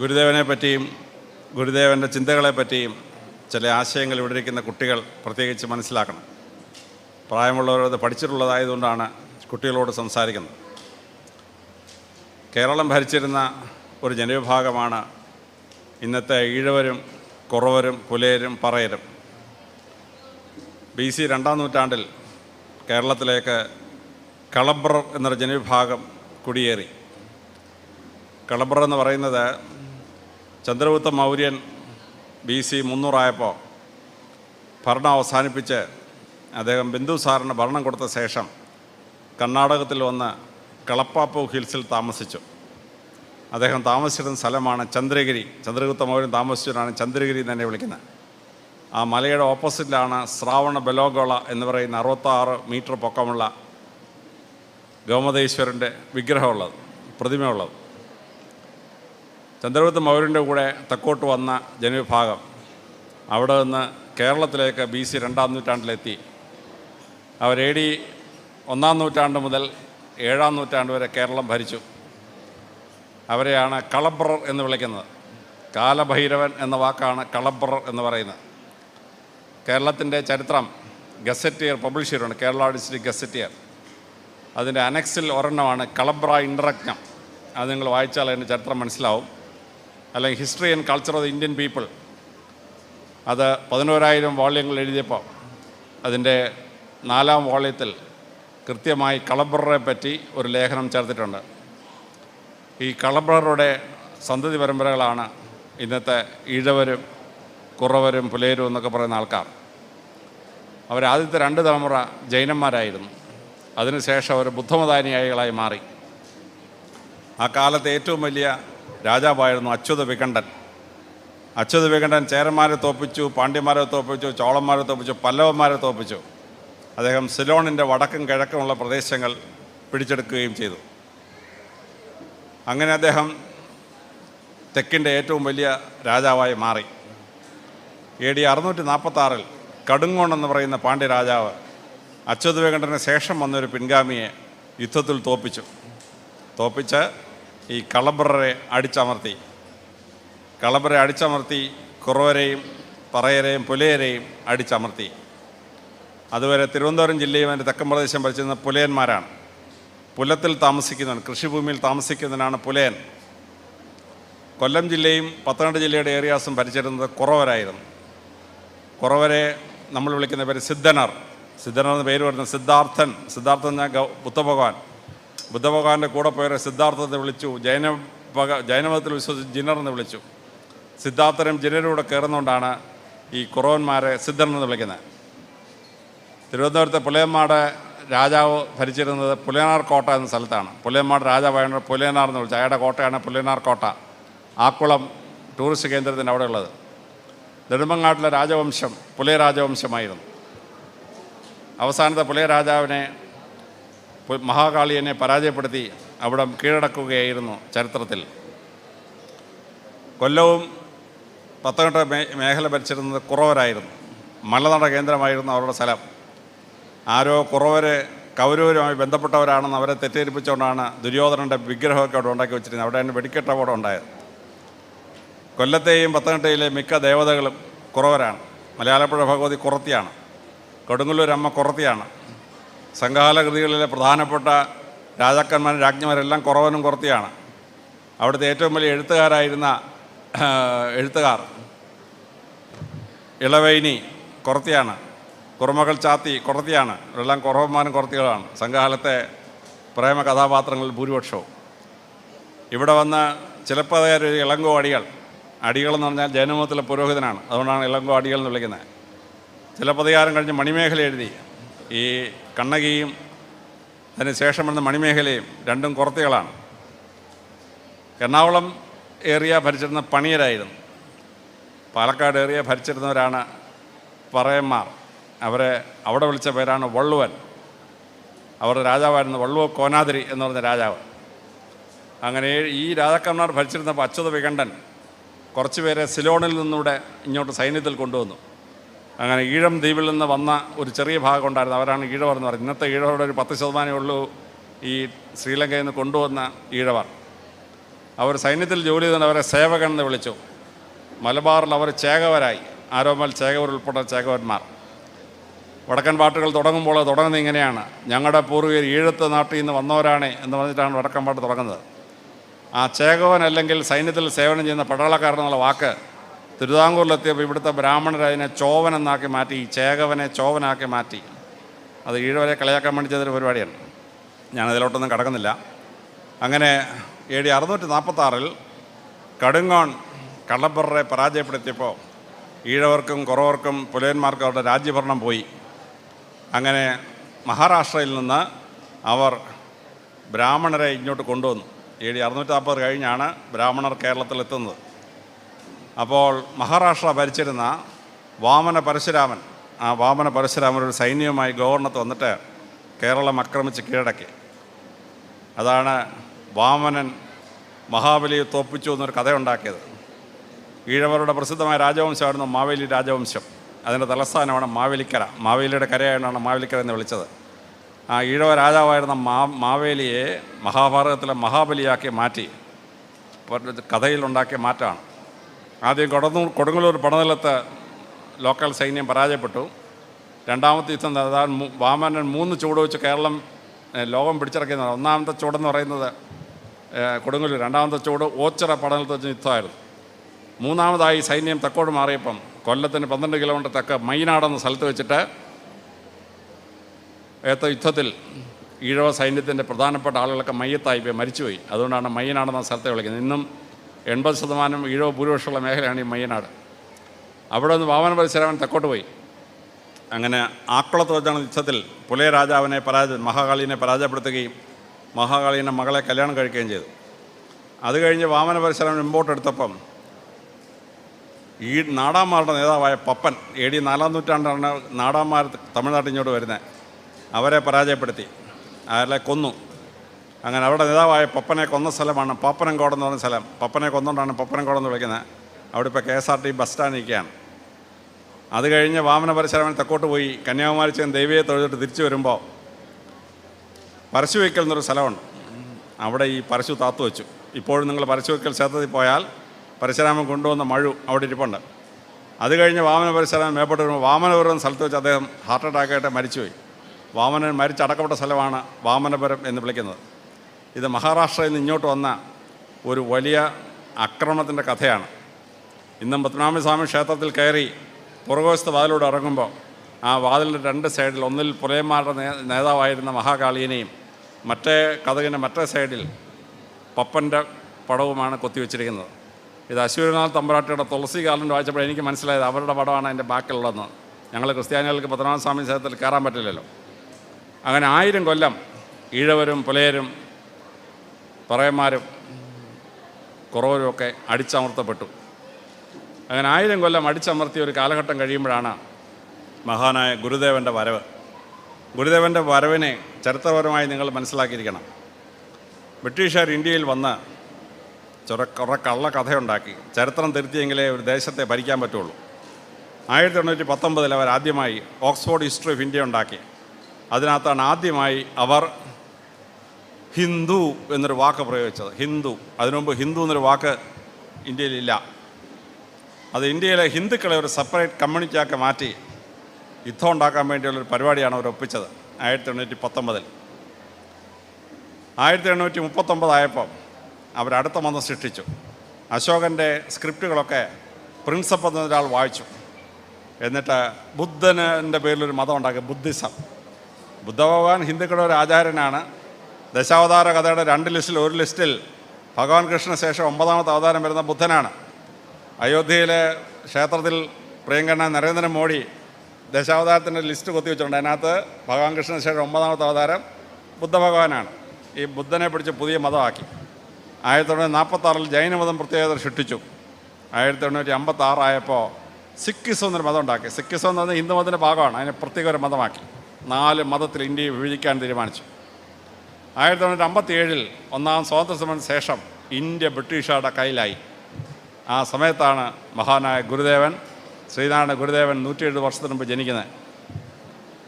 ഗുരുദേവനെ പറ്റിയും ഗുരുദേവന്റെ ചിന്തകളെപ്പറ്റിയും ചില ആശയങ്ങൾ ഇവിടെ ഇരിക്കുന്ന കുട്ടികൾ പ്രത്യേകിച്ച് മനസ്സിലാക്കണം. പ്രായമുള്ളവരത് പഠിച്ചിട്ടുള്ളതായതുകൊണ്ടാണ് കുട്ടികളോട് സംസാരിക്കുന്നത്. കേരളം ഭരിച്ചിരുന്ന ഒരു ജനവിഭാഗമാണ് ഇന്നത്തെ ഈഴവരും കുറവരും പുലയരും പറയരും. ബി സി രണ്ടാം നൂറ്റാണ്ടിൽ കേരളത്തിലേക്ക് കളബ്രർ എന്നൊരു ജനവിഭാഗം കുടിയേറി. കളബ്രർ എന്ന് പറയുന്നത് ചന്ദ്രഗുപ്ത മൗര്യൻ ബി സി മുന്നൂറായപ്പോൾ ഭരണം അവസാനിപ്പിച്ച് അദ്ദേഹം ബിന്ദുസാറിന് ഭരണം കൊടുത്ത ശേഷം കർണാടകത്തിൽ വന്ന് കളപ്പാപ്പു ഹിൽസിൽ താമസിച്ചു. അദ്ദേഹം താമസിച്ചിരുന്ന സ്ഥലമാണ് ചന്ദ്രഗിരി. ചന്ദ്രഗുപ്ത മൗര്യൻ താമസിച്ചവരാണ് ചന്ദ്രഗിരി തന്നെ വിളിക്കുന്നത്. ആ മലയുടെ ഓപ്പോസിറ്റിലാണ് ശ്രാവണ ബലോഗോള എന്ന് പറയുന്ന അറുപത്താറ് മീറ്റർ പൊക്കമുള്ള ഗോമതേശ്വരന്റെ വിഗ്രഹമുള്ളത് പ്രതിമയുള്ളത്. ചന്ദ്രഗുപ്ത മൗര്യന്റെ കൂടെ തെക്കോട്ട് വന്ന ജനവിഭാഗം അവിടെ നിന്ന് കേരളത്തിലേക്ക് ബി സി രണ്ടാം നൂറ്റാണ്ടിലെത്തി. അവർ എ ഡി ഒന്നാം നൂറ്റാണ്ട് മുതൽ ഏഴാം നൂറ്റാണ്ട് വരെ കേരളം ഭരിച്ചു. അവരെയാണ് കളബ്രർ എന്ന് വിളിക്കുന്നത്. കാലഭൈരവൻ എന്ന വാക്കാണ് കളബ്രർ എന്ന് പറയുന്നത്. കേരളത്തിന്റെ ചരിത്രം ഗസറ്റിയർ പബ്ലിഷ് ചെയ്തിട്ടുണ്ട്. കേരള ഡിസ്ട്രിക്ട് ഗസറ്റിയർ അതിന്റെ അനക്സിൽ ഒരെണ്ണമാണ് കളബ്ര ഇൻട്രജ്ഞം അത് നിങ്ങൾ വായിച്ചാൽ അതിന്റെ ചരിത്രം മനസ്സിലാവും. അല്ലെങ്കിൽ history and culture of Indian people അത് പതിനോരായിരം വോള്യങ്ങൾ എഴുതിയപ്പോൾ അതിന്റെ നാലാം വോള്യത്തിൽ കൃത്യമായി കളബ്രറെ പറ്റി ഒരു ലേഖനം ചേർത്തിട്ടുണ്ട്. ഈ കളബ്രറുടെ സന്തതി പരമ്പരകളാണ് ഇന്നത്തെ ഈഴവരും കുറവരും പുലേരും എന്നൊക്കെ പറയുന്ന ആൾക്കാർ. അവരാദ്യത്തെ രണ്ട് തലമുറ ജൈനന്മാരായിരുന്നു. അതിനുശേഷം അവർ ബുദ്ധമതാനുയായികളായി മാറി. ആ കാലത്തെ ഏറ്റവും വലിയ രാജാവായിരുന്നു അച്യുത വികണ്ഠൻ. അച്യുത വികണ്ഠൻ ചേരന്മാരെ തോപ്പിച്ചു പാണ്ഡ്യന്മാരെ തോപ്പിച്ചു ചോളന്മാരെ തോപ്പിച്ചു പല്ലവന്മാരെ തോപ്പിച്ചു. അദ്ദേഹം സിലോണിന്റെ വടക്കും കിഴക്കുമുള്ള പ്രദേശങ്ങൾ പിടിച്ചെടുക്കുകയും ചെയ്തു. അങ്ങനെ അദ്ദേഹം തെക്കിന്റെ ഏറ്റവും വലിയ രാജാവായി മാറി. എ ഡി അറുന്നൂറ്റി നാൽപ്പത്താറിൽ കടുങ്ങോൺ എന്ന് പറയുന്ന പാണ്ഡ്യ രാജാവ് അച്യുത വികണ്ഠന് ശേഷം വന്നൊരു പിൻഗാമിയെ യുദ്ധത്തിൽ തോപ്പിച്ചു. തോപ്പിച്ച് ഈ കളബ്രറെ അടിച്ചമർത്തി. കളബ്രറെ അടിച്ചമർത്തി കുറവരെയും പറയരെയും പുലയരെയും അടിച്ചമർത്തി. അതുവരെ തിരുവനന്തപുരം ജില്ലയും അതിന്റെ തെക്കൻ പ്രദേശം ഭരിച്ചിരുന്ന പുലയന്മാരാണ്. പുലത്തിൽ താമസിക്കുന്നവൻ കൃഷിഭൂമിയിൽ താമസിക്കുന്നവനാണ് പുലയൻ. കൊല്ലം ജില്ലയും പത്തനംതിട്ട ജില്ലയുടെ ഏരിയാസും ഭരിച്ചിരുന്നത് കുറവരായിരുന്നു. കുറവരെ നമ്മൾ വിളിക്കുന്ന പേര് സിദ്ധനർ. സിദ്ധനർ എന്ന പേര് വരുന്ന സിദ്ധാർത്ഥൻ. സിദ്ധാർത്ഥൻ ഞാൻ ബുദ്ധഭഗവാൻ. ബുദ്ധഭഗവാന്റെ കൂടെ പോയവരെ സിദ്ധാർത്ഥത്തെ വിളിച്ചു ജൈന ഭഗ ജൈനമതത്തിൽ വിശ്വസിച്ച് ജിനറെന്ന് വിളിച്ചു. സിദ്ധാർത്ഥനും ജിനരും കൂടെ കയറുന്നതുകൊണ്ടാണ് ഈ കുറവന്മാരെ സിദ്ധർ എന്ന് വിളിക്കുന്നത്. തിരുവനന്തപുരത്തെ പുലയന്മാട് രാജാവ് ഭരിച്ചിരുന്നത് പുലയനാർ കോട്ട എന്ന സ്ഥലത്താണ്. പുലയന്മാട് രാജാവായ പുലയനാർ എന്ന് വിളിച്ചു. അയാളുടെ കോട്ടയാണ് പുലയനാർ കോട്ട. ആക്കുളം ടൂറിസ്റ്റ് കേന്ദ്രത്തിന്റെ അവിടെ ഉള്ളത് നെടുമ്പങ്ങാട്ടിലെ രാജവംശം പുലയ രാജവംശമായിരുന്നു അവസാനത്തെ പുലയ രാജാവിനെ പു- മഹാകാളിയനെ പരാജയപ്പെടുത്തി അവിടെ കീഴടക്കുകയായിരുന്നു ചരിത്രത്തിൽ. കൊല്ലവും പത്തനംതിട്ട മേഖല ഭരിച്ചിരുന്നത് കുറവരായിരുന്നു. മലനട കേന്ദ്രമായിരുന്നു അവരുടെ സ്ഥലം. ആരോ കുറവര് കൗരവരുമായി ബന്ധപ്പെട്ടവരാണെന്ന് അവരെ തെറ്റിദ്ധരിപ്പിച്ചുകൊണ്ടാണ് ദുര്യോധനന്റെ വിഗ്രഹമൊക്കെ അവിടെ ഉണ്ടാക്കി വെച്ചിരുന്നത്. അവിടെയാണ് വെടിക്കെട്ട് അവിടെ ഉണ്ടായത്. കൊല്ലത്തെയും പത്തനംതിട്ടയിലെ മിക്ക ദേവതകളും കുറവരാണ്. മലയാളപ്പുഴ ഭഗവതി കുറത്തിയാണ്. കൊടുങ്ങല്ലൂരമ്മ കുറത്തിയാണ്. സംഘകാല കൃതികളിലെ പ്രധാനപ്പെട്ട രാജാക്കന്മാരും രാജ്ഞിമാരെല്ലാം കുറവനും കുറത്തിയാണ്. അവിടുത്തെ ഏറ്റവും വലിയ എഴുത്തുകാരായിരുന്ന എഴുത്തുകാർ ഇളവൈനി കുറത്തിയാണ്. കുറുമകൾ ചാത്തി കുറത്തിയാണ്. ഇവരെല്ലാം കുറവന്മാരും കുറത്തികളാണ്. സംഘകാലത്തെ പ്രേമ കഥാപാത്രങ്ങളിൽ ഭൂരിപക്ഷവും. ഇവിടെ വന്ന ചിലപ്പോൾ ഇളങ്കോ അടികൾ. അടികളെന്ന് പറഞ്ഞാൽ ജൈനമതത്തിലെ പുരോഹിതനാണ്. അതുകൊണ്ടാണ് ഇളങ്കോ അടികൾ എന്ന് വിളിക്കുന്നത്. ചിലപ്പതികാരം കഴിഞ്ഞ് മണിമേഖല എഴുതി. ഈ കണ്ണകിയും അതിന് ശേഷം വന്ന മണിമേഖലയും രണ്ടും കുറത്തികളാണ്. എറണാകുളം ഏറിയ ഭരിച്ചിരുന്ന പണിയരായിരുന്നു. പാലക്കാട് ഏറിയ ഭരിച്ചിരുന്നവരാണ് പറയന്മാർ. അവരെ അവിടെ വിളിച്ച പേരാണ് വള്ളുവൻ. അവരുടെ രാജാവായിരുന്നു വള്ളുവ കോനാതിരി എന്ന് പറഞ്ഞ രാജാവ്. അങ്ങനെ ഈ രാജാക്കന്മാർ ഭരിച്ചിരുന്നപ്പോൾ അച്യുത വികണ്ഠൻ കുറച്ച് പേരെ സിലോണിൽ നിന്നൂടെ ഇങ്ങോട്ട് സൈന്യത്തിൽ കൊണ്ടുവന്നു. അങ്ങനെ ഈഴം ദ്വീപിൽ നിന്ന് വന്ന ഒരു ചെറിയ ഭാഗം ഉണ്ടായിരുന്നു. അവരാണ് ഈഴവർ എന്ന് പറയുന്നത്. ഇന്നത്തെ ഈഴവരുടെ ഒരു പത്ത് ശതമാനമേ ഉള്ളൂ ഈ ശ്രീലങ്കയിൽ നിന്ന് കൊണ്ടുവന്ന ഈഴവർ. അവർ സൈന്യത്തിൽ ജോലി ചെയ്തുകൊണ്ട് അവരെ സേവകൻ എന്ന് വിളിച്ചു. മലബാറിൽ അവർ ചേകവരായി. ആരോമൽ ചേകവർ ഉൾപ്പെട്ട ചേകവന്മാർ. വടക്കൻ പാട്ടുകൾ തുടങ്ങുമ്പോൾ തുടങ്ങുന്നത് ഇങ്ങനെയാണ്. ഞങ്ങളുടെ പൂർവികർ ഈഴത്ത് നാട്ടിൽ നിന്ന് വന്നവരാണ് എന്ന് പറഞ്ഞിട്ടാണ് വടക്കൻ പാട്ട് തുടങ്ങുന്നത്. ആ ചേകവൻ അല്ലെങ്കിൽ സൈന്യത്തിൽ സേവനം ചെയ്യുന്ന പട്ടാളക്കാരൻ എന്നുള്ള വാക്ക് തിരുവിതാംകൂറിലെത്തിയപ്പോൾ ഇവിടുത്തെ ബ്രാഹ്മണർ അതിനെ ചോവൻ എന്നാക്കി മാറ്റി ചേകവനെ ചോവനാക്കി മാറ്റി. അത് ഈഴവരെ കളിയാക്കാൻ വേണ്ടി ചെയ്തൊരു പരിപാടിയാണ്. ഞാനതിലോട്ടൊന്നും കടക്കുന്നില്ല. അങ്ങനെ എ ഡി അറുന്നൂറ്റി നാൽപ്പത്താറിൽ കടുങ്ങോൺ കള്ളപ്പറരെ പരാജയപ്പെടുത്തിയപ്പോൾ ഈഴവർക്കും കുറവർക്കും പുലയന്മാർക്കും അവരുടെ രാജ്യഭരണം പോയി. അങ്ങനെ മഹാരാഷ്ട്രയിൽ നിന്ന് അവർ ബ്രാഹ്മണരെ ഇങ്ങോട്ട് കൊണ്ടുവന്നു. എ ഡി അറുന്നൂറ്റി നാൽപ്പത് കഴിഞ്ഞാണ് ബ്രാഹ്മണർ കേരളത്തിലെത്തുന്നത്. അപ്പോൾ മഹാരാഷ്ട്ര ഭരിച്ചിരുന്ന വാമന പരശുരാമൻ ആ വാമന പരശുരാമൻ ഒരു സൈന്യവുമായി ഗവർണത്ത് വന്നിട്ട് കേരളം ആക്രമിച്ച് കീഴടക്കി. അതാണ് വാമനൻ മഹാബലിയെ തോപ്പിച്ചു എന്നൊരു കഥയുണ്ടാക്കിയത്. ഈഴവരുടെ പ്രസിദ്ധമായ രാജവംശമായിരുന്നു മാവേലി രാജവംശം. അതിന്റെ തലസ്ഥാനമാണ് മാവേലിക്കര. മാവേലിയുടെ കരയായിട്ടാണ് മാവേലിക്കര എന്ന് വിളിച്ചത്. ആ ഈഴവ രാജാവായിരുന്ന മാ മാവേലിയെ മഹാഭാരതത്തിലെ മഹാബലിയാക്കി മാറ്റി. കഥയിലുണ്ടാക്കിയ മാറ്റമാണ്. ആദ്യം കൊടങ്ങൂർ കൊടുങ്ങല്ലൂർ പടനിലത്ത് ലോക്കൽ സൈന്യം പരാജയപ്പെട്ടു. രണ്ടാമത്തെ യുദ്ധം അതാ വാമനൻ മൂന്ന് ചൂട് വെച്ച് കേരളം ലോകം പിടിച്ചിറക്കിയതാണ്. ഒന്നാമത്തെ ചൂടെന്ന് പറയുന്നത് കൊടുങ്ങല്ലൂർ രണ്ടാമത്തെ ചൂട് ഓച്ചിറ പടനിലത്ത് വെച്ച് യുദ്ധമായിരുന്നു. മൂന്നാമതായി സൈന്യം തെക്കോട്ട് മാറിയപ്പം കൊല്ലത്തിന് പന്ത്രണ്ട് കിലോമീറ്റർ തെക്ക് മൈനാടെന്ന സ്ഥലത്ത് വെച്ചിട്ട് ഏത്ത യുദ്ധത്തിൽ ഈഴവ സൈന്യത്തിന്റെ പ്രധാനപ്പെട്ട ആളുകളൊക്കെ മയ്യത്തായി പോയി മരിച്ചുപോയി. അതുകൊണ്ടാണ് മയ്യനാടെന്ന സ്ഥലത്തെ വിളിക്കുന്നത്. ഇന്നും എൺപത് ശതമാനം ഈഴവ ഭൂരിപക്ഷമുള്ള മേഖലയാണ് ഈ മയ്യനാട്. അവിടെ നിന്ന് വാമന പരിസരവൻ തെക്കോട്ട് പോയി. അങ്ങനെ ആക്കുളത്ത് വെച്ചാണ് യുദ്ധത്തിൽ പുലയ രാജാവിനെ പരാജയ മഹാകാളിനെ പരാജയപ്പെടുത്തുകയും മഹാകാളിയുടെ മകളെ കല്യാണം കഴിക്കുകയും ചെയ്തു. അത് കഴിഞ്ഞ് വാമന പരിസരം മുമ്പോട്ട് എടുത്തപ്പം ഈ നാടാമാരുടെ നേതാവായ പപ്പൻ എ ഡി നാലാം നൂറ്റാണ്ടാണ് നാടാമാർ തമിഴ്നാട്ടിൽ ഇങ്ങോട്ട് വരുന്നത്. അവരെ പരാജയപ്പെടുത്തി. അവരെ കൊന്നു. അങ്ങനെ അവിടെ നേതാവായ പപ്പനെ കൊന്ന സ്ഥലമാണ് പാപ്പനംകോട് എന്ന് പറഞ്ഞ സ്ഥലം. പപ്പനെ കൊന്നുകൊണ്ടാണ് പപ്പനംകോട് എന്ന് വിളിക്കുന്നത്. അവിടെ ഇപ്പോൾ K S R T bus stand നിൽക്കുകയാണ് അത് കഴിഞ്ഞ് വാമന പരശുരാമൻ തെക്കോട്ട് പോയി കന്യാകുമാരി ചെന്ന് ദൈവയെ തൊഴുതിട്ട് തിരിച്ചു വരുമ്പോൾ പരശുവയ്ക്കൽ എന്നൊരു സ്ഥലമുണ്ട്. അവിടെ ഈ പരശു താത്തു വെച്ചു. ഇപ്പോഴും നിങ്ങൾ പരശുവയ്ക്കൽ ക്ഷേത്രത്തിൽ പോയാൽ പരശുരാമൻ കൊണ്ടുവന്ന മഴു അവിടെ ഇരിപ്പുണ്ട്. അത് കഴിഞ്ഞ് വാമന പരശുരാമൻ മേപ്പോട്ട് വരുമ്പോൾ വാമനപുരം സ്ഥലത്ത് വെച്ച് അദ്ദേഹം ഹാർട്ട് അറ്റാക്കായിട്ട് മരിച്ചുപോയി. വാമനൻ മരിച്ചടക്കപ്പെട്ട സ്ഥലമാണ് വാമനപുരം എന്ന് വിളിക്കുന്നത്. ഇത് മഹാരാഷ്ട്രയിൽ നിന്ന് ഇങ്ങോട്ട് വന്ന ഒരു വലിയ അക്രമത്തിന്റെ കഥയാണ്. ഇന്നും പത്മനാഭസ്വാമി ക്ഷേത്രത്തിൽ കയറി പുറകുവശത്ത് വാതിലൂടെ ഇറങ്ങുമ്പോൾ ആ വാതിലിന്റെ രണ്ട് സൈഡിൽ ഒന്നിൽ പുലയന്മാരുടെ നേതാവായിരുന്ന മഹാകാളിയനെയും മറ്റേ കഥകിന്റെ മറ്റേ സൈഡിൽ പപ്പന്റെ പടവുമാണ് കൊത്തിവെച്ചിരിക്കുന്നത്. ഇത് അശ്വരനാഥ് തമ്പരാട്ടിയുടെ തുളസി കാലം വായിച്ചപ്പോൾ എനിക്ക് മനസ്സിലായത് അവരുടെ പടമാണ് അതിന്റെ ബാക്കിലുള്ളതെന്ന് ഞങ്ങൾ ക്രിസ്ത്യാനികൾക്ക് പത്മനാഭസ്വാമി ക്ഷേത്രത്തിൽ കയറാൻ പറ്റില്ലല്ലോ. അങ്ങനെ ആയിരം കൊല്ലം ഈഴവരും പുലയരും പറയന്മാരും കുറവരുമൊക്കെ അടിച്ചമർത്തപ്പെട്ടു. അങ്ങനെ ആയിരം കൊല്ലം അടിച്ചമർത്തിയ ഒരു കാലഘട്ടം കഴിയുമ്പോഴാണ് മഹാനായ ഗുരുദേവന്റെ വരവ്. ഗുരുദേവന്റെ വരവിനെ ചരിത്രപരമായി നിങ്ങൾ മനസ്സിലാക്കിയിരിക്കണം. ബ്രിട്ടീഷുകാർ ഇന്ത്യയിൽ വന്ന് ചുര കുറേ കള്ള കഥയുണ്ടാക്കി. ചരിത്രം തിരുത്തിയെങ്കിലേ ഒരു ദേശത്തെ ഭരിക്കാൻ പറ്റുള്ളൂ. ആയിരത്തി തൊണ്ണൂറ്റി പത്തൊമ്പതിൽ അവർ ആദ്യമായി ഓക്സ്ഫോർഡ് ഹിസ്റ്ററി ഓഫ് ഇന്ത്യ ഉണ്ടാക്കി. അതിനകത്താണ് ആദ്യമായി അവർ ഹിന്ദു എന്നൊരു വാക്ക് പ്രയോഗിച്ചത്. ഹിന്ദു. അതിനുമുമ്പ് ഹിന്ദു എന്നൊരു വാക്ക് ഇന്ത്യയിലില്ല. അത് ഇന്ത്യയിലെ ഹിന്ദുക്കളെ ഒരു സെപ്പറേറ്റ് കമ്മ്യൂണിറ്റിയാക്കി മാറ്റി യുദ്ധം ഉണ്ടാക്കാൻ വേണ്ടിയുള്ളൊരു പരിപാടിയാണ് അവർ ഒപ്പിച്ചത് ആയിരത്തി എണ്ണൂറ്റി പത്തൊമ്പതിൽ ആയിരത്തി എണ്ണൂറ്റി മുപ്പത്തൊമ്പതായപ്പം അവരടുത്ത മതം സൃഷ്ടിച്ചു. അശോകന്റെ സ്ക്രിപ്റ്റുകളൊക്കെ പ്രിൻസപ്പ് എന്നൊരാൾ വായിച്ചു. എന്നിട്ട് ബുദ്ധന്റെ പേരിലൊരു മതം ഉണ്ടാക്കി ബുദ്ധിസം. ബുദ്ധഭഗവാൻ ഹിന്ദുക്കളുടെ ഒരു ആചാര്യനാണ്. ദശാവതാര കഥയുടെ രണ്ട് ലിസ്റ്റിൽ ഒരു ലിസ്റ്റിൽ ഭഗവാൻ കൃഷ്ണ ശേഷം ഒമ്പതാമത്തെ അവതാരം വരുന്ന ബുദ്ധനാണ്. അയോധ്യയിലെ ക്ഷേത്രത്തിൽ പ്രിയങ്കണ്ണ നരേന്ദ്രമോദി ദശാവതാരത്തിന്റെ ലിസ്റ്റ് കൊത്തി വെച്ചിട്ടുണ്ട്. അതിനകത്ത് ഭഗവാൻ കൃഷ്ണ ശേഷം ഒമ്പതാമത്തെ അവതാരം ബുദ്ധഭഗവാനാണ്. ഈ ബുദ്ധനെ പിടിച്ച് പുതിയ മതമാക്കി. ആയിരത്തി തൊള്ളായിരത്തി നാൽപ്പത്താറിൽ ജൈനമതം പ്രത്യേകത സൃഷ്ടിച്ചു. ആയിരത്തി തൊണ്ണൂറ്റി അമ്പത്താറായപ്പോൾ സിക്കിസം എന്നൊരു മതം ഉണ്ടാക്കി. സിക്കിസം എന്ന് പറഞ്ഞാൽ ഹിന്ദു മതത്തിന്റെ ഭാഗമാണ്. അതിനെ പ്രത്യേക ഒരു മതമാക്കി. നാല് മതത്തിൽ ഇന്ത്യയെ വിഭജിക്കാൻ തീരുമാനിച്ചു. ആയിരത്തി തൊള്ളായിരത്തി അമ്പത്തി ഏഴിൽ ഒന്നാം സ്വാതന്ത്ര്യ സമരത്തിന് ശേഷം ഇന്ത്യ ബ്രിട്ടീഷുകാരുടെ കയ്യിലായി. ആ സമയത്താണ് മഹാനായ ഗുരുദേവൻ ശ്രീനാരായണ ഗുരുദേവൻ നൂറ്റി എഴുപത് വർഷത്തിന് മുമ്പ് ജനിക്കുന്നത്.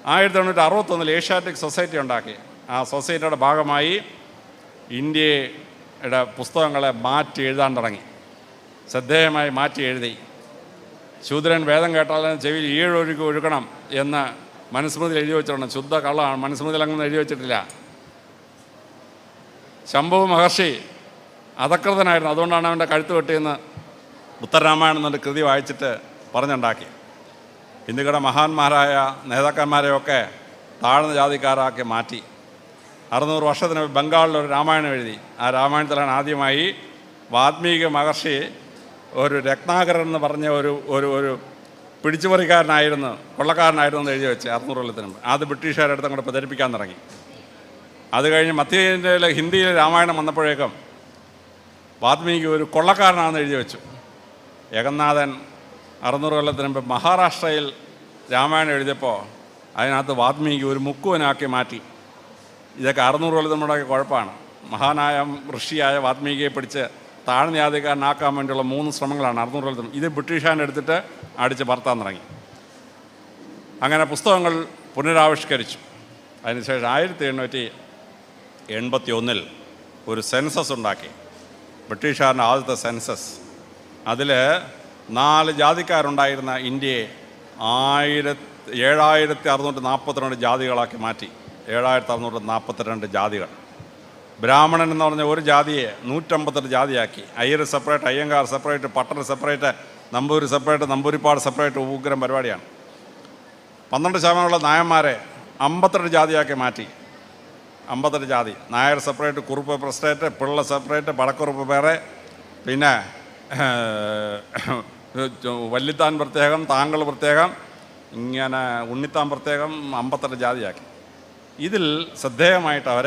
ആയിരത്തി തൊള്ളായിരത്തി അറുപത്തൊന്നിൽ ഏഷ്യാറ്റിക് സൊസൈറ്റി ഉണ്ടാക്കി. ആ സൊസൈറ്റിയുടെ ഭാഗമായി ഇന്ത്യയുടെ യുടെ പുസ്തകങ്ങളെ മാറ്റി എഴുതാൻ തുടങ്ങി. ശ്രദ്ധേയമായി മാറ്റി എഴുതി. ശൂദ്രൻ വേദം കേട്ടാൽ ചെവിയിൽ ഈഴൊഴുക്കി ഒഴുകണം എന്ന് മനുസ്മൃതിയിൽ എഴുതി വെച്ചിട്ടുണ്ട്. ശുദ്ധ കള്ളമാണ് മനുസ്മൃതിയിൽ അങ്ങനെ എഴുതി വെച്ചിട്ടില്ല. ശംഭു മഹർഷി അധകൃതനായിരുന്നു. അതുകൊണ്ടാണ് അവന്റെ കഴുത്ത് വെട്ടിയെന്ന് ഉത്തരരാമായണം എന്നൊരു കൃതി വായിച്ചിട്ട് പറഞ്ഞുണ്ടാക്കി. ഹിന്ദുക്കളുടെ മഹാന്മാരായ നേതാക്കന്മാരെയൊക്കെ താഴ്ന്ന ജാതിക്കാരാക്കി മാറ്റി. അറുന്നൂറ് വർഷത്തിന് ബംഗാളിൽ ഒരു രാമായണം എഴുതി. ആ രാമായണത്തിലാണ് ആദ്യമായി വാത്മീക മഹർഷി ഒരു രത്നാകരൻ എന്ന് പറഞ്ഞ ഒരു ഒരു ഒരു പിടിച്ചുപറിക്കാരനായിരുന്നു കൊള്ളക്കാരനായിരുന്നു എന്ന് എഴുതി വെച്ച് അറുന്നൂറ് കൊല്ലത്തിന് അത് ബ്രിട്ടീഷുകാരുടെ അടുത്തും കൂടെ പ്രചരിപ്പിക്കാൻ തുടങ്ങി. അത് കഴിഞ്ഞ് മധ്യേന്ത്യയിലെ ഹിന്ദിയിൽ രാമായണം വന്നപ്പോഴേക്കും വാത്മീകി ഒരു കൊള്ളക്കാരനാണെന്ന് എഴുതി വെച്ചു. ഏകനാഥൻ അറുന്നൂറ് കൊല്ലത്തിന് മുമ്പ് മഹാരാഷ്ട്രയിൽ രാമായണം എഴുതിയപ്പോൾ അതിനകത്ത് വാത്മീകി ഒരു മുക്കുവനാക്കി മാറ്റി. ഇതൊക്കെ അറുന്നൂറ് കൊല്ലത്തിന് മുമ്പൊക്കെ കുഴപ്പമാണ് മഹാനായ ഋഷിയായ വാത്മീകിയെ പിടിച്ച് താഴ്ന്ന ജാതിക്കാരനാക്കാൻ വേണ്ടിയുള്ള മൂന്ന് ശ്രമങ്ങളാണ് അറുന്നൂറ് കൊല്ലത്തിന് ഇത് ബ്രിട്ടീഷുകാരൻ എടുത്തിട്ട് അടിച്ച് പറത്താൻ തുടങ്ങി. അങ്ങനെ പുസ്തകങ്ങൾ പുനരാവിഷ്കരിച്ചു. അതിനുശേഷം ആയിരത്തി എണ്ണൂറ്റി എൺപത്തി ഒന്നിൽ ഒരു സെൻസസ് ഉണ്ടാക്കി. ബ്രിട്ടീഷുകാരന്റെ ആദ്യത്തെ സെൻസസ്. അതിൽ നാല് ജാതിക്കാരുണ്ടായിരുന്ന ഇന്ത്യയെ ആയിരത്തി ഏഴായിരത്തി അറുന്നൂറ്റി നാൽപ്പത്തിരണ്ട് ജാതികളാക്കി മാറ്റി. ഏഴായിരത്തി അറുന്നൂറ്റി നാൽപ്പത്തിരണ്ട് ജാതികൾ. ബ്രാഹ്മണൻ എന്ന് പറഞ്ഞ ഒരു ജാതിയെ നൂറ്റമ്പത്തെട്ട് ജാതിയാക്കി. Iyer separate Iyengar separate Pattar separate Namboori separate Namboodiripad separate ഉഗ്രം പരിപാടിയാണ്. പന്ത്രണ്ട് ശതമാനമുള്ള നായന്മാരെ അമ്പത്തെട്ട് ജാതിയാക്കി മാറ്റി. അമ്പത്തെട്ട് ജാതി. നായർ സെപ്പറേറ്റ് കുറുപ്പ് പ്രസ്റ്റേറ്റ് പിള്ള സെപ്പറേറ്റ് പടക്കുറുപ്പ് വേറെ പിന്നെ വല്ലിത്താൻ പ്രത്യേകം താങ്കൾ പ്രത്യേകം ഇങ്ങനെ ഉണ്ണിത്താൻ പ്രത്യേകം അമ്പത്തെട്ട് ജാതിയാക്കി. ഇതിൽ ശ്രദ്ധേയമായിട്ട് അവർ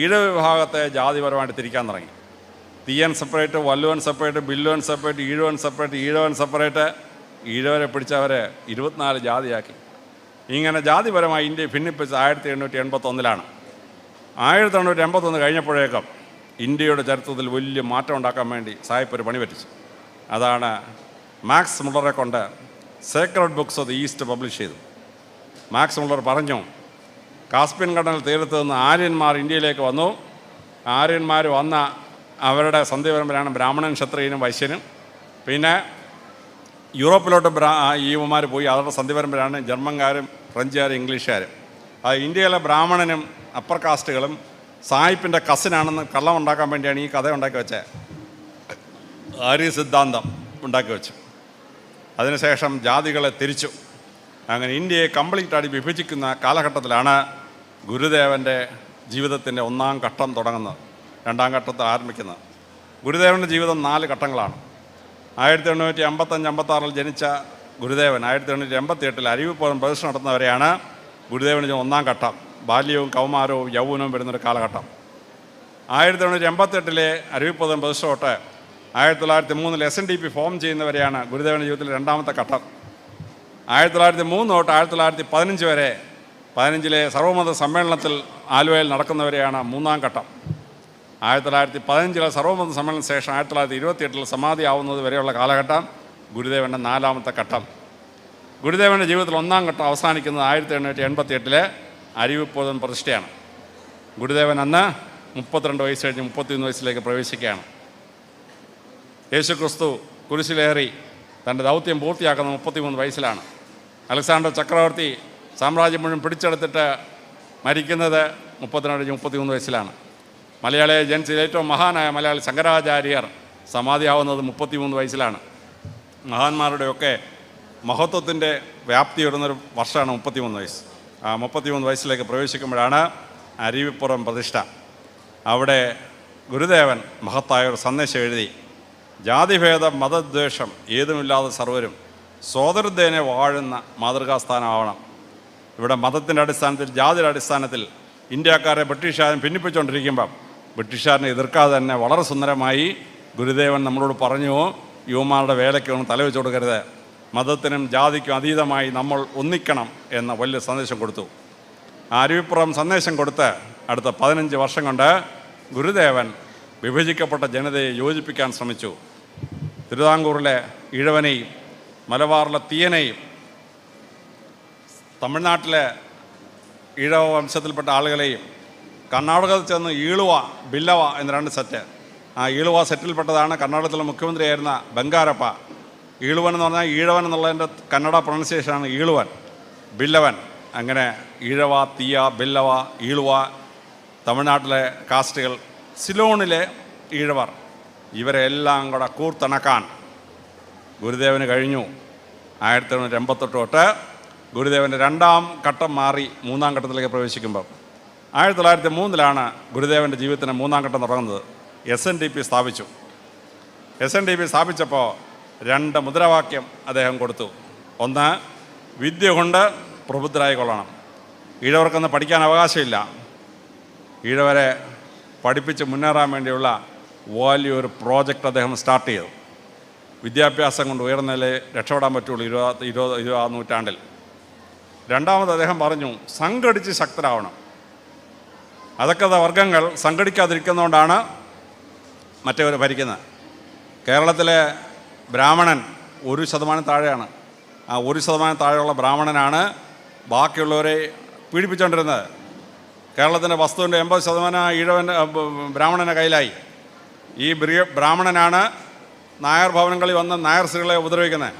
ഈഴ വിഭാഗത്തെ ജാതിപരമായിട്ട് തിരിക്കാൻ തുടങ്ങി. Thiyyan separate Valluvan separate ബില്ലുവൻ separate Ezhavan separate Ezhavan separate ഈഴവരെ പിടിച്ചവരെ ഇരുപത്തിനാല് ജാതിയാക്കി. ഇങ്ങനെ ജാതിപരമായി ഇന്ത്യ ഭിന്നിപ്പിച്ച് ആയിരത്തി എണ്ണൂറ്റി എൺപത്തൊന്നിലാണ് ആയിരത്തി എണ്ണൂറ്റി എൺപത്തൊന്ന് കഴിഞ്ഞപ്പോഴേക്കും ഇന്ത്യയുടെ ചരിത്രത്തിൽ വലിയ മാറ്റം ഉണ്ടാക്കാൻ വേണ്ടി സായിപ്പ് ഒരു പണി പറ്റിച്ചു. അതാണ് മാക്സ് മുള്ളറെ കൊണ്ട് Sacred Books of the East publish ചെയ്തു മാക്സ് മുള്ളർ പറഞ്ഞു കാസ്പിയൻ കടൽ തീരത്ത് നിന്ന് ആര്യന്മാർ ഇന്ത്യയിലേക്ക് വന്നു. ആര്യന്മാർ വന്ന അവരുടെ സന്ധി പരമ്പരയാണ് ബ്രാഹ്മണൻ ക്ഷത്രിയനും വൈശ്യനും. പിന്നെ യൂറോപ്പിലോട്ട് ബ്രാ ഈവന്മാർ പോയി അവരുടെ സന്ധി ജർമ്മൻകാരും ഫ്രഞ്ചുകാരും ഇംഗ്ലീഷുകാരും. അത് ഇന്ത്യയിലെ ബ്രാഹ്മണനും അപ്പർ കാസ്റ്റുകളും സായിപ്പിന്റെ കസിനാണെന്ന് കള്ളം ഉണ്ടാക്കാൻ വേണ്ടിയാണ് ഈ കഥ ഉണ്ടാക്കി വെച്ചത് ആര്യ സിദ്ധാന്തം ഉണ്ടാക്കി വെച്ചു. അതിനുശേഷം ജാതികളെ തിരിച്ചു. അങ്ങനെ ഇന്ത്യയെ കംപ്ലീറ്റായിട്ട് വിഭജിക്കുന്ന കാലഘട്ടത്തിലാണ് ഗുരുദേവന്റെ ജീവിതത്തിന്റെ ഒന്നാം ഘട്ടം തുടങ്ങുന്നത് രണ്ടാം ഘട്ടത്തിൽ ആരംഭിക്കുന്നത്. ഗുരുദേവന്റെ ജീവിതം നാല് ഘട്ടങ്ങളാണ്. ആയിരത്തി എണ്ണൂറ്റി അമ്പത്തഞ്ച് അമ്പത്താറിൽ ജനിച്ച ഗുരുദേവൻ ആയിരത്തി എണ്ണൂറ്റി എൺപത്തി എട്ടിൽ അരിവിപ്പോഴും പ്രദർശനം നടത്തുന്നവരെയാണ് ഗുരുദേവന് ഒന്നാം ഘട്ടം. ബാല്യവും കൗമാരവും യൗവനവും വരുന്നൊരു കാലഘട്ടം. ആയിരത്തി എണ്ണൂറ്റി എൺപത്തെട്ടിലെ അരുവിപ്പുതം പ്രദർശനം തൊട്ട് ആയിരത്തി തൊള്ളായിരത്തി മൂന്നിൽ S N D P form ചെയ്യുന്നവരെയാണ് ഗുരുദേവന്റെ ജീവിതത്തിലെ രണ്ടാമത്തെ ഘട്ടം. ആയിരത്തി തൊള്ളായിരത്തി മൂന്ന് തൊട്ട് ആയിരത്തി തൊള്ളായിരത്തി പതിനഞ്ച് വരെ പതിനഞ്ചിലെ സർവമത സമ്മേളനത്തിൽ ആലുവയിൽ നടക്കുന്നവരെയാണ് മൂന്നാം ഘട്ടം. ആയിരത്തി തൊള്ളായിരത്തി പതിനഞ്ചിലെ സർവമത സമ്മേളന ശേഷം ആയിരത്തി തൊള്ളായിരത്തി ഇരുപത്തിയെട്ടിൽ സമാധി ആവുന്നത് വരെയുള്ള കാലഘട്ടം ഗുരുദേവന്റെ നാലാമത്തെ ഘട്ടം. ഗുരുദേവന്റെ ജീവിതത്തിൽ ഒന്നാം ഘട്ടം അവസാനിക്കുന്നത് ആയിരത്തി എണ്ണൂറ്റി എൺപത്തി എട്ടിലെ അരിവിപ്പോതൻ പ്രതിഷ്ഠയാണ്. ഗുരുദേവൻ അന്ന് മുപ്പത്തിരണ്ട് വയസ്സ് കഴിഞ്ഞ് മുപ്പത്തിയൊന്ന് വയസ്സിലേക്ക് പ്രവേശിക്കുകയാണ്. യേശു ക്രിസ്തു കുരിശിലേറി തന്റെ ദൗത്യം പൂർത്തിയാക്കുന്നത് മുപ്പത്തിമൂന്ന് വയസ്സിലാണ്. അലക്സാണ്ടർ ചക്രവർത്തി സാമ്രാജ്യം മുഴുവൻ പിടിച്ചെടുത്തിട്ട് മരിക്കുന്നത് മുപ്പത്തിരണ്ട് മുപ്പത്തിമൂന്ന് വയസ്സിലാണ്. മലയാളിയെ ഏജൻസിയിൽ ഏറ്റവും മഹാനായ മലയാളി ശങ്കരാചാര്യർ സമാധിയാവുന്നത് മുപ്പത്തിമൂന്ന് വയസ്സിലാണ്. മഹാന്മാരുടെയൊക്കെ മഹത്വത്തിന്റെ വ്യാപ്തി വരുന്നൊരു വർഷമാണ് മുപ്പത്തിമൂന്ന് വയസ്സ്. ആ മുപ്പത്തിമൂന്ന് വയസ്സിലേക്ക് പ്രവേശിക്കുമ്പോഴാണ് അരുവിപ്പുറം പ്രതിഷ്ഠ. അവിടെ ഗുരുദേവൻ മഹത്തായ ഒരു സന്ദേശം എഴുതി ജാതിഭേദം മതദ്വേഷം ഏതുമില്ലാതെ സർവരും സ്വാതന്ത്ര്യനെ വാഴുന്ന മാതൃകാസ്ഥാനമാവണം. ഇവിടെ മതത്തിന്റെ അടിസ്ഥാനത്തിൽ ജാതിയുടെ അടിസ്ഥാനത്തിൽ ഇന്ത്യക്കാരെ ബ്രിട്ടീഷുകാരൻ ഭിന്നിപ്പിച്ചുകൊണ്ടിരിക്കുമ്പം ബ്രിട്ടീഷുകാരനെ എതിർക്കാതെ തന്നെ വളരെ സുന്ദരമായി ഗുരുദേവൻ നമ്മളോട് പറഞ്ഞു യുവമാരുടെ വേലയ്ക്ക് ഒന്ന് തലവെച്ച് കൊടുക്കരുത്. മതത്തിനും ജാതിക്കും അതീതമായി നമ്മൾ ഒന്നിക്കണം എന്ന വലിയ സന്ദേശം കൊടുത്തു. അരുവിപ്പുറം സന്ദേശം കൊടുത്ത് അടുത്ത പതിനഞ്ച് വർഷം കൊണ്ട് ഗുരുദേവൻ വിഭജിക്കപ്പെട്ട ജനതയെ യോജിപ്പിക്കാൻ ശ്രമിച്ചു. തിരുവിതാംകൂറിലെ ഇഴവനെയും മലബാറിലെ തീയനെയും തമിഴ്നാട്ടിലെ ഈഴവ വംശത്തിൽപ്പെട്ട ആളുകളെയും കർണാടകത്തിൽ ചെന്ന് ഈളുവ ബില്ലവ എന്ന രണ്ട് സെറ്റ്. ആ ഈളുവ സെറ്റിൽപ്പെട്ടതാണ് കർണാടകത്തിലെ മുഖ്യമന്ത്രിയായിരുന്ന ബംഗാരപ്പ. ഈളുവൻ എന്ന് പറഞ്ഞാൽ ഈഴവൻ എന്നുള്ളതിന്റെ കന്നഡ പ്രൊണൗൺസിയേഷനാണ് ഈളുവൻ. ബില്ലവൻ. അങ്ങനെ ഈഴവ തീയ ബില്ലവ ഈളുവ തമിഴ്നാട്ടിലെ കാസ്റ്റുകൾ സിലോണിലെ ഈഴവർ. ഇവരെല്ലാം കൂടെ കൂർത്തിണക്കാൻ ഗുരുദേവന് കഴിഞ്ഞു. ആയിരത്തി തൊള്ളായിരത്തി എൺപത്തെട്ട് തൊട്ട് ഗുരുദേവന്റെ രണ്ടാം ഘട്ടം മാറി മൂന്നാം ഘട്ടത്തിലേക്ക് പ്രവേശിക്കുമ്പം. ആയിരത്തി തൊള്ളായിരത്തി മൂന്നിലാണ് ഗുരുദേവന്റെ ജീവിതത്തിന് മൂന്നാം ഘട്ടം തുടങ്ങുന്നത്. എസ് എൻ ഡി പി സ്ഥാപിച്ചു. എസ് എൻ ഡി പി സ്ഥാപിച്ചപ്പോൾ രണ്ട് മുദ്രാവാക്യം അദ്ദേഹം കൊടുത്തു. ഒന്ന് വിദ്യ കൊണ്ട് പ്രബുദ്ധരായിക്കൊള്ളണം ഈഴവർക്കൊന്ന് പഠിക്കാൻ അവകാശമില്ല. ഈഴവരെ പഠിപ്പിച്ച് മുന്നേറാൻ വേണ്ടിയുള്ള വലിയൊരു പ്രോജക്റ്റ് അദ്ദേഹം സ്റ്റാർട്ട് ചെയ്തു. വിദ്യാഭ്യാസം കൊണ്ട് ഉയർന്നതിലേ രക്ഷപ്പെടാൻ പറ്റുള്ളൂ ഇരുപത് ഇരുപത് ഇരുപതാം നൂറ്റാണ്ടിൽ. രണ്ടാമത് അദ്ദേഹം പറഞ്ഞു സംഘടിച്ച് ശക്തരാവണം. അതൊക്കെ വർഗങ്ങൾ സംഘടിക്കാതിരിക്കുന്നതുകൊണ്ടാണ് മറ്റവർ ഭരിക്കുന്നത്. കേരളത്തിലെ ബ്രാഹ്മണൻ ഒരു ശതമാനം താഴെയാണ്. ആ ഒരു ശതമാനം താഴെയുള്ള ബ്രാഹ്മണനാണ് ബാക്കിയുള്ളവരെ പീഡിപ്പിച്ചുകൊണ്ടിരുന്നത് കേരളത്തിന്റെ വസ്തുവിന്റെ എൺപത് ശതമാനം ഈഴവൻ ബ്രാഹ്മണന്റെ കയ്യിലായി. ഈ ബ്രാഹ്മണനാണ് നായർ ഭവനങ്ങളിൽ വന്ന് നായർ സ്ത്രീകളെ ഉപദ്രവിക്കുന്നത്.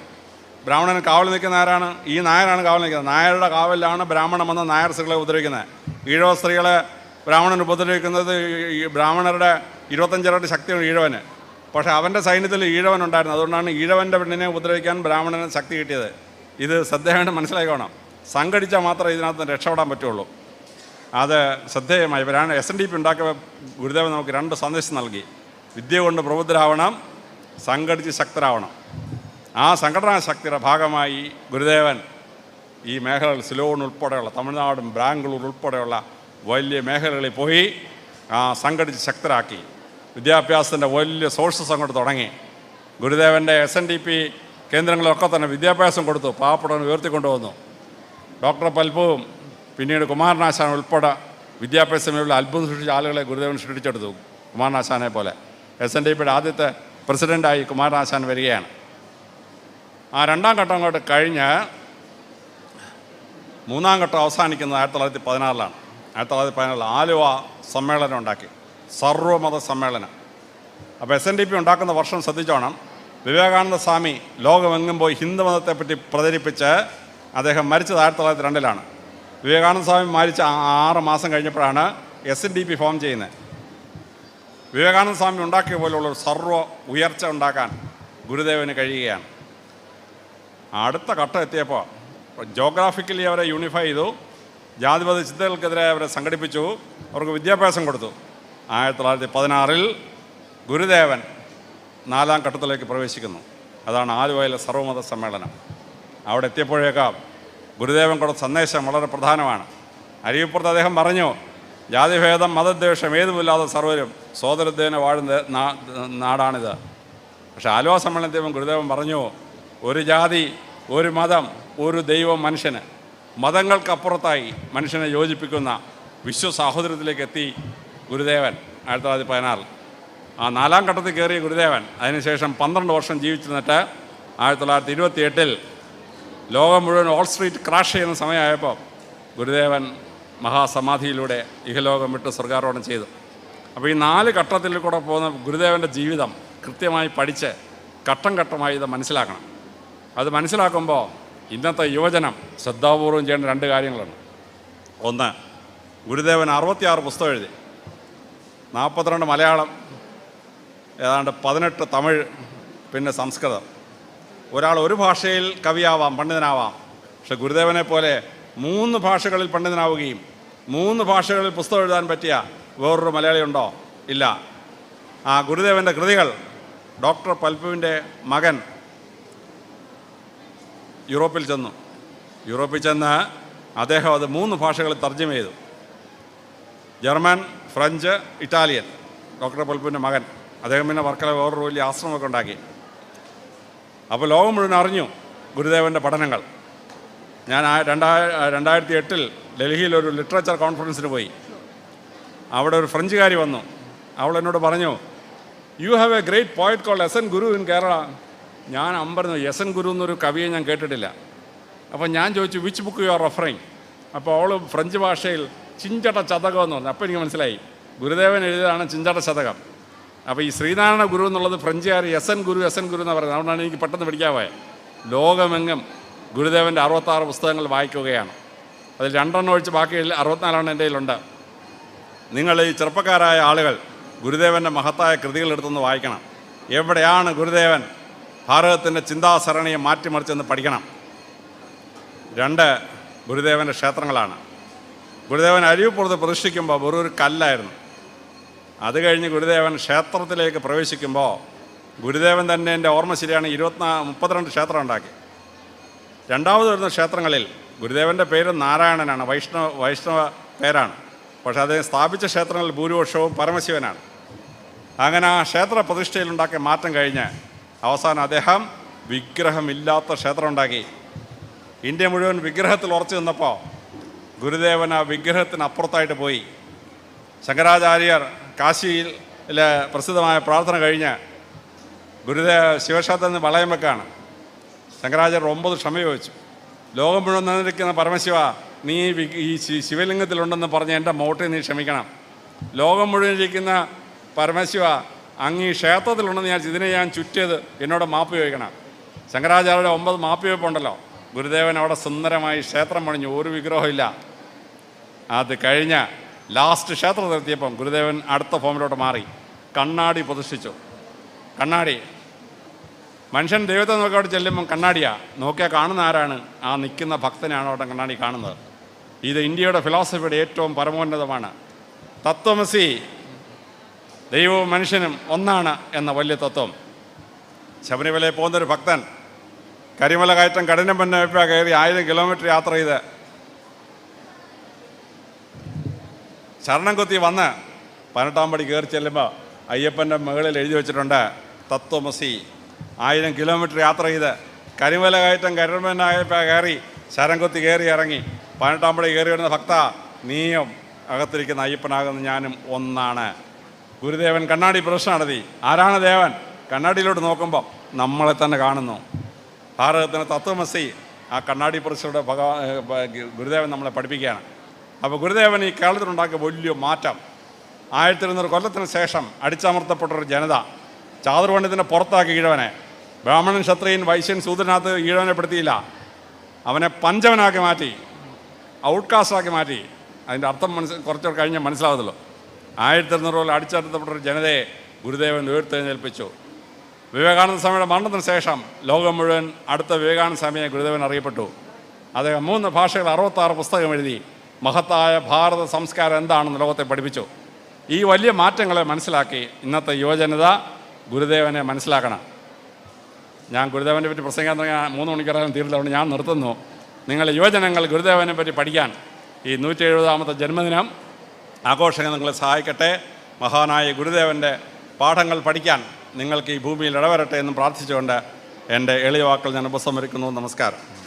ബ്രാഹ്മണൻ കാവൽ നിൽക്കുന്ന ആരാണ്? ഈ നായരാണ് കാവൽ നിൽക്കുന്നത്. നായരുടെ കാവലിലാണ് ബ്രാഹ്മണൻ വന്ന് നായർ സ്ത്രീകളെ ഉപദ്രവിക്കുന്നത്. ഈഴവ സ്ത്രീകളെ ബ്രാഹ്മണൻ ഉപദ്രവിക്കുന്നത് ഈ ബ്രാഹ്മണരുടെ ഇരുപത്തഞ്ചിരട്ടി ശക്തിയാണ് ഈഴവന്. പക്ഷേ അവന്റെ സൈന്യത്തിൽ ഈഴവൻ ഉണ്ടായിരുന്നു. അതുകൊണ്ടാണ് ഈഴവന്റെ പെണ്ണിനെ ഉപദ്രവിക്കാൻ ബ്രാഹ്മണന് ശക്തി കിട്ടിയത്. ഇത് ശ്രദ്ധേയമായിട്ട് മനസ്സിലാക്കണം സംഘടിച്ചാൽ മാത്രമേ ഇതിനകത്ത് രക്ഷപ്പെടാൻ പറ്റുള്ളൂ. അത് ശ്രദ്ധേയമായി. ഇവരാണ് എസ് എൻ ഡി പി ഉണ്ടാക്കിയ ഗുരുദേവൻ നമുക്ക് രണ്ട് സന്ദേശം നൽകി. വിദ്യ കൊണ്ട് പ്രബുദ്ധരാവണം സംഘടിച്ച് ശക്തരാവണം. ആ സംഘടനാ ശക്തിയുടെ ഭാഗമായി ഗുരുദേവൻ ഈ മേഖലകൾ സിലോൺ ഉൾപ്പെടെയുള്ള തമിഴ്നാടും ബാംഗ്ലൂർ ഉൾപ്പെടെയുള്ള വലിയ മേഖലകളിൽ പോയി സംഘടിച്ച് ശക്തരാക്കി. വിദ്യാഭ്യാസത്തിന്റെ വലിയ സോഴ്സസ് അങ്ങോട്ട് തുടങ്ങി. ഗുരുദേവന്റെ എസ് എൻ ഡി പി കേന്ദ്രങ്ങളിലൊക്കെ തന്നെ വിദ്യാഭ്യാസം കൊടുത്തു പാവപ്പെട്ടവൻ ഉയർത്തിക്കൊണ്ടുവന്നു. ഡോക്ടർ പൽപ്പവും പിന്നീട് കുമാരനാശാൻ ഉൾപ്പെടെ വിദ്യാഭ്യാസ മേഖല അത്ഭുതം സൃഷ്ടിച്ച ആളുകളെ ഗുരുദേവൻ സൃഷ്ടിച്ചെടുത്തു കുമാരനാശാനെ പോലെ. എസ് എൻ ഡി പിയുടെ ആദ്യത്തെ പ്രസിഡന്റായി കുമാരനാശാൻ വരികയാണ്. ആ രണ്ടാം ഘട്ടം അങ്ങോട്ട് കഴിഞ്ഞ് മൂന്നാം ഘട്ടം അവസാനിക്കുന്നത് ആയിരത്തി തൊള്ളായിരത്തി പതിനാറിലാണ്. ആയിരത്തി തൊള്ളായിരത്തി പതിനാറിൽ ആലുവ സമ്മേളനം ഉണ്ടാക്കി. സർവമത സമ്മേളനം. അപ്പോൾ എസ് എൻ ഡി പി ഉണ്ടാക്കുന്ന വർഷം ശ്രദ്ധിച്ചോണം വിവേകാനന്ദ സ്വാമി ലോകമെങ്ങും പോയി ഹിന്ദുമതത്തെപ്പറ്റി പ്രചരിപ്പിച്ച് അദ്ദേഹം മരിച്ചത് ആയിരത്തി തൊള്ളായിരത്തി രണ്ടിലാണ്. വിവേകാനന്ദ സ്വാമി മരിച്ച ആറ് മാസം കഴിഞ്ഞപ്പോഴാണ് S N D P form ചെയ്യുന്നത്. വിവേകാനന്ദ സ്വാമി ഉണ്ടാക്കിയ പോലുള്ള ഒരു സർവ ഉയർച്ച ഉണ്ടാക്കാൻ ഗുരുദേവന് കഴിയുകയാണ്. അടുത്ത ഘട്ടം എത്തിയപ്പോൾ ജോഗ്രാഫിക്കലി അവരെ യൂണിഫൈ ചെയ്തു. ജാതിപത ചിന്തകൾക്കെതിരെ അവരെ സംഘടിപ്പിച്ചു. അവർക്ക് വിദ്യാഭ്യാസം കൊടുത്തു. ആയിരത്തി തൊള്ളായിരത്തി പതിനാറിൽ ഗുരുദേവൻ നാലാം ഘട്ടത്തിലേക്ക് പ്രവേശിക്കുന്നു. അതാണ് ആലുവയിലെ സർവമത സമ്മേളനം. അവിടെ എത്തിയപ്പോഴേക്കാം ഗുരുദേവൻ കൊടുത്ത സന്ദേശം വളരെ പ്രധാനമാണ്. അരിയപ്പുറത്ത് അദ്ദേഹം പറഞ്ഞു ജാതിഭേദം മതദ്വേഷം ഏതുമില്ലാതെ സർവരും സോദരദ്വേന വാഴുന്ന നാടാണിത്. പക്ഷേ ആലുവ സമ്മേളനത്തിൽ ഗുരുദേവൻ പറഞ്ഞു ഒരു ജാതി ഒരു മതം ഒരു ദൈവം മനുഷ്യന്. മതങ്ങൾക്കപ്പുറത്തായി മനുഷ്യനെ യോജിപ്പിക്കുന്ന വിശ്വ സാഹോദര്യത്തിലേക്ക് എത്തി ഗുരുദേവൻ ആയിരത്തി തൊള്ളായിരത്തി പതിനാറിൽ. ആ നാലാം ഘട്ടത്തിൽ കയറിയ ഗുരുദേവൻ അതിനുശേഷം പന്ത്രണ്ട് വർഷം ജീവിച്ചിരുന്നിട്ട് ആയിരത്തി തൊള്ളായിരത്തി ഇരുപത്തി എട്ടിൽ ലോകം മുഴുവൻ ഓൾ സ്ട്രീറ്റ് ക്രാഷ് ചെയ്യുന്ന സമയമായപ്പോൾ ഗുരുദേവൻ മഹാസമാധിയിലൂടെ ഇഹലോകം വിട്ട് സ്വർഗാരോഹണം ചെയ്തു. അപ്പോൾ ഈ നാല് ഘട്ടത്തിൽ കൂടെ പോകുന്ന ഗുരുദേവന്റെ ജീവിതം കൃത്യമായി പഠിച്ച് ഘട്ടം ഘട്ടമായി ഇത് മനസ്സിലാക്കണം. അത് മനസ്സിലാക്കുമ്പോൾ ഇന്നത്തെ യുവജനം ശ്രദ്ധാപൂർവം ചെയ്യേണ്ട രണ്ട് കാര്യങ്ങളാണ്. ഒന്ന് ഗുരുദേവൻ അറുപത്തിയാറ് പുസ്തകം എഴുതി. നാൽപ്പത്തിരണ്ട് മലയാളം ഏതാണ്ട് പതിനെട്ട് തമിഴ് പിന്നെ സംസ്കൃതം. ഒരാൾ ഒരു ഭാഷയിൽ കവിയാവാം പണ്ഡിതനാവാം. പക്ഷെ ഗുരുദേവനെ പോലെ മൂന്ന് ഭാഷകളിൽ പണ്ഡിതനാവുകയും മൂന്ന് ഭാഷകളിൽ പുസ്തകം എഴുതാൻ പറ്റിയ വേറൊരു മലയാളിയുണ്ടോ ഇല്ല. ആ ഗുരുദേവന്റെ കൃതികൾ ഡോക്ടർ പൽപ്പുവിന്റെ മകൻ യൂറോപ്പിൽ ചെന്നു. യൂറോപ്പിൽ ചെന്ന് അദ്ദേഹം അത് മൂന്ന് ഭാഷകളിൽ തർജമ ചെയ്തു. German French Italian. ഡോക്ടർ പൊൽപ്പിന്റെ മകൻ. അദ്ദേഹം പിന്നെ വർക്കല വേറൊരു വലിയ ആശ്രമമൊക്കെ ഉണ്ടാക്കി. അപ്പോൾ ലോകം മുഴുവൻ അറിഞ്ഞു ഗുരുദേവന്റെ പഠനങ്ങൾ. ഞാൻ ആ രണ്ടായ രണ്ടായിരത്തി എട്ടിൽ ഡൽഹിയിൽ ഒരു ലിറ്ററേച്ചർ കോൺഫറൻസിന് പോയി. അവിടെ ഒരു ഫ്രഞ്ചുകാരി വന്നു. അവൾ എന്നോട് പറഞ്ഞു you have a great poet call S N guru in Kerala ഞാൻ അമ്പരന്ന് എസ് ഗുരു എന്നൊരു കവിയെ ഞാൻ കേട്ടിട്ടില്ല. അപ്പോൾ ഞാൻ ചോദിച്ചു which book you are referring അപ്പോൾ അവൾ ഫ്രഞ്ച് ഭാഷയിൽ ചിഞ്ചട്ട ചതകം എന്ന് പറഞ്ഞു. അപ്പോൾ എനിക്ക് മനസ്സിലായി. ഗുരുദേവൻ എഴുതിയതാണ് ചിഞ്ചട ചതകം. അപ്പോൾ ഈ ശ്രീനാരായണ ഗുരു എന്നുള്ളത് ഫ്രഞ്ചുകാർ S N guru S N guru എന്ന് പറയുന്നത്. അതുകൊണ്ടാണ് എനിക്ക് പെട്ടെന്ന് പഠിക്കാവേ ലോകമെങ്ങും ഗുരുദേവന്റെ അറുപത്താറ് പുസ്തകങ്ങൾ വായിക്കുകയാണ്. അതിൽ രണ്ടെണ്ണം ഒഴിച്ച് ബാക്കി അറുപത്തിനാലെണ്ണം എന്റെ കയ്യിലുണ്ട്. നിങ്ങൾ ഈ ചെറുപ്പക്കാരായ ആളുകൾ ഗുരുദേവന്റെ മഹത്തായ കൃതികൾ എടുത്തൊന്ന് വായിക്കണം. എവിടെയാണ് ഗുരുദേവൻ? ഭാരതത്തിന്റെ ചിന്താസരണിയെ മാറ്റിമറിച്ചെന്ന് പഠിക്കണം. രണ്ട് ഗുരുദേവന്റെ ക്ഷേത്രങ്ങളാണ്. ഗുരുദേവൻ അരിവുപുറത്ത് പ്രതിഷ്ഠിക്കുമ്പോൾ വെറും ഒരു കല്ലായിരുന്നു. അത് കഴിഞ്ഞ് ഗുരുദേവൻ ക്ഷേത്രത്തിലേക്ക് പ്രവേശിക്കുമ്പോൾ ഗുരുദേവൻ തന്നെ എന്റെ ഓർമ്മ ശരിയാണ് ഇരുപത്തിനാ മുപ്പത്തിരണ്ട് ക്ഷേത്രം ഉണ്ടാക്കി. രണ്ടാമത് വരുന്ന ക്ഷേത്രങ്ങളിൽ ഗുരുദേവന്റെ പേര് നാരായണനാണ് വൈഷ്ണവ വൈഷ്ണവ പേരാണ്. പക്ഷേ അദ്ദേഹം സ്ഥാപിച്ച ക്ഷേത്രങ്ങളിൽ ഭൂരിപക്ഷവും പരമശിവനാണ്. അങ്ങനെ ആ ക്ഷേത്ര പ്രതിഷ്ഠയിലുണ്ടാക്കിയ മാറ്റം കഴിഞ്ഞ് അവസാനം അദ്ദേഹം വിഗ്രഹമില്ലാത്ത ക്ഷേത്രം ഉണ്ടാക്കി ഇന്ത്യ മുഴുവൻ വിഗ്രഹത്തിൽ ഉറച്ചു നിന്നപ്പോൾ ഗുരുദേവൻ ആ വിഗ്രഹത്തിന് അപ്പുറത്തായിട്ട് പോയി. ശങ്കരാചാര്യർ കാശിയിൽ പ്രസിദ്ധമായ പ്രാർത്ഥന കഴിഞ്ഞ് ഗുരുദേവ ശിവക്ഷേത്രത്തിൽ നിന്ന് വളയം വെക്കാണ്. ശങ്കരാചാര്യർ ഒമ്പത് ക്ഷമ ചോദിച്ചു. ലോകം മുഴുവൻ നിന്നിരിക്കുന്ന പരമശിവ നീ ഈ ശിവലിംഗത്തിലുണ്ടെന്ന് പറഞ്ഞ് എന്റെ മോട്ടിൽ നീ ക്ഷമിക്കണം. ലോകം മുഴുവൻ ഇരിക്കുന്ന പരമശിവ അങ്ങ് ഈ ക്ഷേത്രത്തിലുണ്ടെന്ന് ഞാൻ ഇതിനെ ഞാൻ ചുറ്റിയത് എന്നോട് മാപ്പ് ചോദിക്കണം. ശങ്കരാചാര്യരുടെ ഒമ്പത് മാപ്പ് ചോദിപ്പുണ്ടല്ലോ. ഗുരുദേവൻ അവിടെ സുന്ദരമായി ക്ഷേത്രം പണിഞ്ഞു ഒരു വിഗ്രഹമില്ല അത് കഴിഞ്ഞ ലാസ്റ്റ് ക്ഷേത്രം നിർത്തിയപ്പം ഗുരുദേവൻ അടുത്ത ഫോമിലോട്ട് മാറി കണ്ണാടി പ്രതിഷ്ഠിച്ചു. കണ്ണാടി. മനുഷ്യൻ ദൈവത്തെ നോക്കി അവിടെ ചെല്ലുമ്പം കണ്ണാടിയാ. നോക്കിയാൽ കാണുന്ന ആരാണ്? ആ നിൽക്കുന്ന ഭക്തനാണ് അവിടെ കണ്ണാടി കാണുന്നത്. ഇത് ഇന്ത്യയുടെ ഫിലോസഫിയുടെ ഏറ്റവും പരമോന്നതമാണ്. തത്വമസി ദൈവവും മനുഷ്യനും ഒന്നാണ് എന്ന വലിയ തത്വം. ശബരിമലയിൽ പോകുന്നൊരു ഭക്തൻ കരിമല കയറ്റം കഠിനം പന്ന കയറി ആയിരം കിലോമീറ്റർ യാത്ര ചെയ്ത് ശരണം കൊത്തി വന്ന് പതിനെട്ടാം പടി കയറി ചെല്ലുമ്പോൾ അയ്യപ്പന്റെ മുകളിൽ എഴുതി വെച്ചിട്ടുണ്ട് തത്വമസി. ആയിരം കിലോമീറ്റർ യാത്ര ചെയ്ത് കരിമല കയറ്റം കരിമനായപ്പോൾ കയറി ശരം കൊത്തി കയറി ഇറങ്ങി. പതിനെട്ടാം പടി കയറി വരുന്ന ഭക്ത നീയും അകത്തിരിക്കുന്ന അയ്യപ്പനാകുന്ന ഞാനും ഒന്നാണ്. ഗുരുദേവൻ കണ്ണാടി പ്രശ്നം നടത്തി. ആരാണ് ദേവൻ? കണ്ണാടിയിലോട്ട് നോക്കുമ്പോൾ നമ്മളെ തന്നെ കാണുന്നു. ഭാരതത്തിന് തത്വമസി ആ കണ്ണാടി പ്രശ്നയുടെ ഭഗവാ ഗുരുദേവൻ നമ്മളെ പഠിപ്പിക്കുകയാണ്. അപ്പോൾ ഗുരുദേവൻ ഈ കേരളത്തിലുണ്ടാക്കിയ വലിയ മാറ്റം. ആയിരത്തി ഇരുന്നൂറ് കൊല്ലത്തിന് ശേഷം അടിച്ചമർത്തപ്പെട്ടൊരു ജനത ചാതുർപണ്ഡിതനെ പുറത്താക്കി ഈഴവനെ. ബ്രാഹ്മണൻ ക്ഷത്രിയൻ വൈശ്യൻ സൂദനകത്ത് ഈഴവനെ പെടുത്തിയില്ല. അവനെ പഞ്ചവനാക്കി മാറ്റി ഔട്ട്കാസ്റ്റാക്കി മാറ്റി. അതിന്റെ അർത്ഥം മനസ്സിൽ കുറച്ചു കഴിഞ്ഞാൽ മനസ്സിലാകത്തുള്ളൂ. ആയിരത്തി അറുന്നൂറോളം കൊല്ലം അടിച്ചമർത്തപ്പെട്ടൊരു ജനതയെ ഗുരുദേവൻ ഉയർത്തെഴുന്നേൽപ്പിച്ചു. വിവേകാനന്ദ സ്വാമിയുടെ മരണത്തിന് ശേഷം ലോകം മുഴുവൻ അടുത്ത വിവേകാനന്ദ സ്വാമിയെ ഗുരുദേവൻ അറിയപ്പെട്ടു. അദ്ദേഹം മൂന്ന് ഭാഷകൾ അറുപത്താറ് പുസ്തകം എഴുതി മഹത്തായ ഭാരത സംസ്കാരം എന്താണെന്ന് ലോകത്തെ പഠിപ്പിച്ചു. ഈ വലിയ മാറ്റങ്ങളെ മനസ്സിലാക്കി ഇന്നത്തെ യുവജനത ഗുരുദേവനെ മനസ്സിലാക്കണം. ഞാൻ ഗുരുദേവനെ പറ്റി പ്രസംഗിക്കാൻ തുടങ്ങിയ മൂന്ന് മണിക്കൂറായാലും തീരില്ല അതുകൊണ്ട് ഞാൻ നിർത്തുന്നു. നിങ്ങൾ യുവജനങ്ങൾ ഗുരുദേവനെ പറ്റി പഠിക്കാൻ ഈ നൂറ്റി എഴുപതാമത്തെ ജന്മദിനം ആഘോഷങ്ങൾ നിങ്ങളെ സഹായിക്കട്ടെ. മഹാനായ ഗുരുദേവന്റെ പാഠങ്ങൾ പഠിക്കാൻ നിങ്ങൾക്ക് ഈ ഭൂമിയിൽ ഇടവരട്ടെ എന്നും പ്രാർത്ഥിച്ചുകൊണ്ട് എന്റെ എളിയ വാക്കൾ ഞാൻ ഉപസംഹരിക്കുന്നു. നമസ്കാരം.